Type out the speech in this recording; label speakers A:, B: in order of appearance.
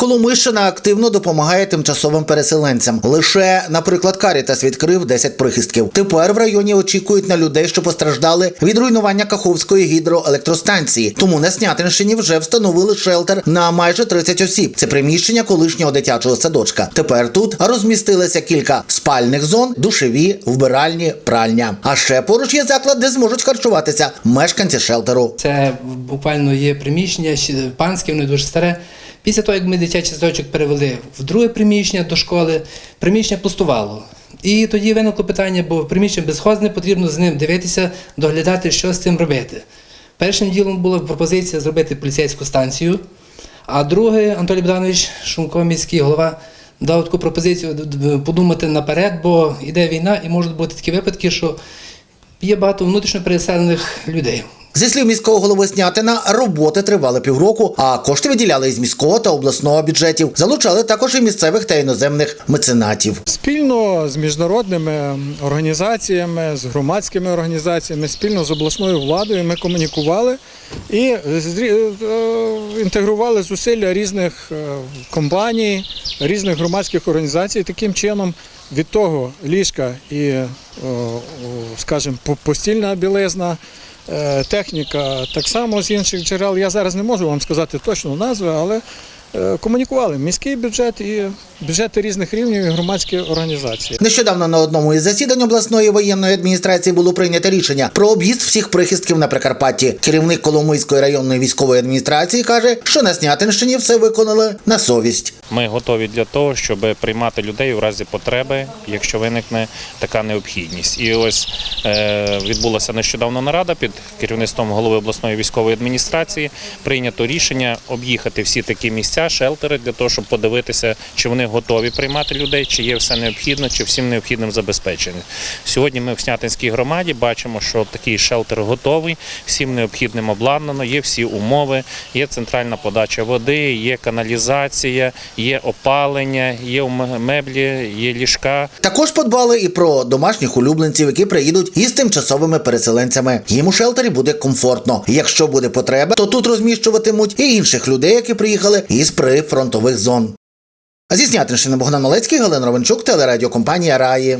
A: Коломийщина активно допомагає тимчасовим переселенцям. Лише, наприклад, Карітас відкрив 10 прихистків. Тепер в районі очікують на людей, що постраждали від руйнування Каховської гідроелектростанції. Тому на Снятинщині вже встановили шелтер на майже 30 осіб. Це приміщення колишнього дитячого садочка. Тепер тут розмістилися кілька спальних зон, душеві, вбиральні, пральня. А ще поруч є заклад, де зможуть харчуватися мешканці шелтеру.
B: Це буквально є приміщення ще панське, воно дуже старе. Після того, як ми дитячий садочок перевели в друге приміщення до школи, приміщення пустувало. І тоді виникло питання, бо приміщення безхозне, потрібно з ним дивитися, доглядати, що з цим робити. Першим ділом була пропозиція зробити поліцейську станцію, а друге, Анатолій Богданович Шумко, міський голова, дав таку пропозицію подумати наперед, бо йде війна і можуть бути такі випадки, що є багато внутрішньо переселених людей.
A: Зі слів міського голови Снятина, роботи тривали півроку, а кошти виділяли із міського та обласного бюджетів. Залучали також і місцевих та іноземних меценатів.
C: Спільно з міжнародними організаціями, з громадськими організаціями, спільно з обласною владою ми комунікували і е, інтегрували зусилля різних е, компаній, різних громадських організацій. Таким чином від того ліжка і, е, скажімо, постільна білизна. Е, Техніка так само з інших джерел. Я зараз не можу вам сказати точну назву, але комунікували міський бюджет і бюджети різних рівнів і громадські організації.
A: Нещодавно на одному із засідань обласної воєнної адміністрації було прийнято рішення про об'їзд всіх прихистків на Прикарпатті. Керівник Коломийської районної військової адміністрації каже, що на Снятинщині все виконали на совість.
D: Ми готові для того, щоб приймати людей у разі потреби, якщо виникне така необхідність. І ось е, відбулася нещодавно нарада під керівництвом голови обласної військової адміністрації. Прийнято рішення об'їхати всі такі місця, шелтери для того, щоб подивитися, чи вони готові приймати людей, чи є все необхідно, чи всім необхідним забезпечені. Сьогодні ми в Снятинській громаді бачимо, що такий шелтер готовий, всім необхідним обладнано, є всі умови, є центральна подача води, є каналізація, є опалення, є меблі, є ліжка.
A: Також подбали і про домашніх улюбленців, які приїдуть із тимчасовими переселенцями. Їм у шелтері буде комфортно. Якщо буде потреба, то тут розміщуватимуть і інших людей, які приїхали із прифронтових зон. Зі Снятинщини Богдан Малецький, Галина Ровенчук, телерадіокомпанія Раї.